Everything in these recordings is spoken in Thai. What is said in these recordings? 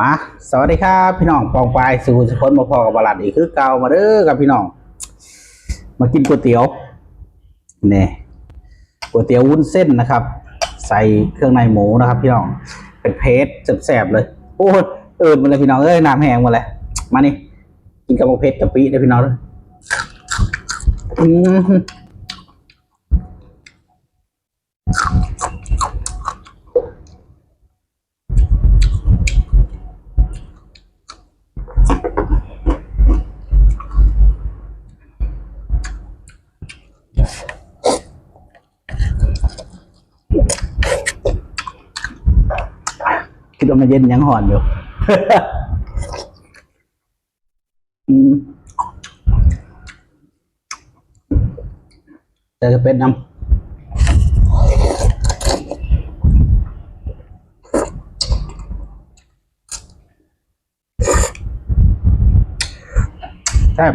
มาสวัสดีครับพี่น้องปองปลายสู่สคนมาพอกับบาลัดอีกคือเก่ามาเด้อกับพี่น้อง มากินก๋วยเตี๋ยวนี่ก๋วยเตี๋ยววุ้นเส้นนะครับ ใส่เครื่องในหมูนะครับ พี่น้องเป็นเพสแสบๆเลยโอ้ยเอิญมาเลยพี่น้องเอ้ยน้ำแห้งมาเลยมานี่กินกับเพชรกะปิได้พี่น้องเด้ออืม คิดว่ามันเย็นยังห่อนอยู่แต่จะเป็นน้ำใช่บ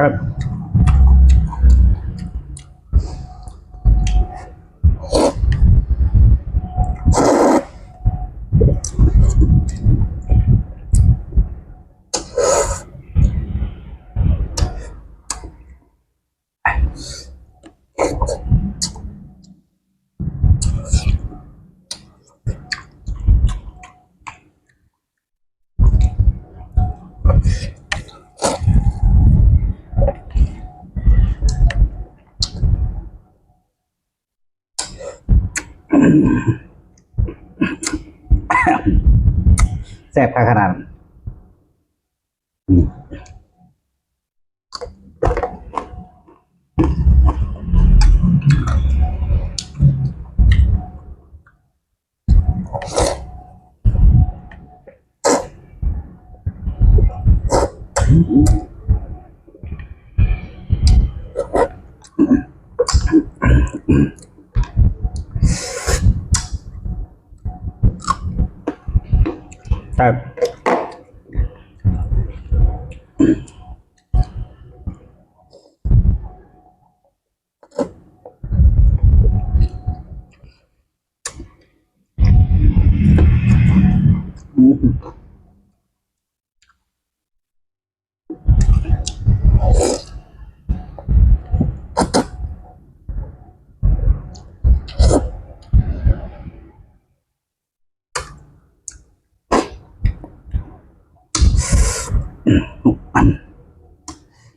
খারাপ แซ่บขนาดนั้ time.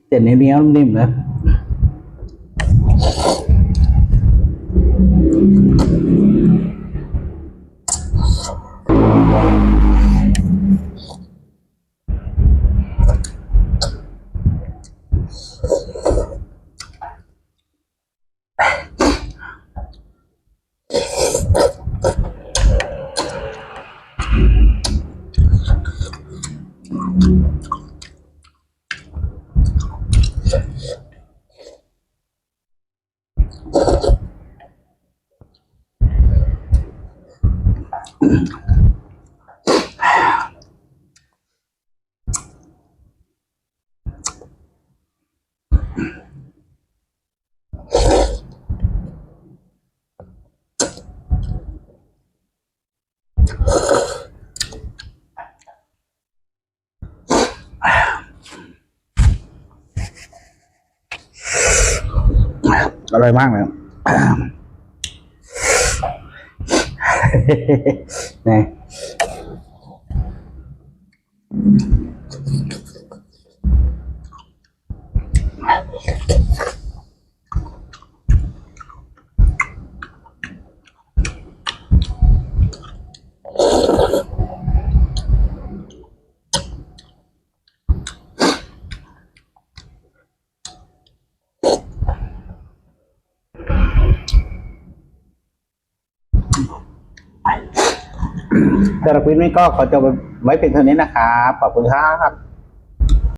Tiền em đéo đêm nữa อร่อยมากเลย nè สำหรับคลิปนี้ก็ขอจบไว้เป็นเท่านี้นะครับ ขอบคุณครับ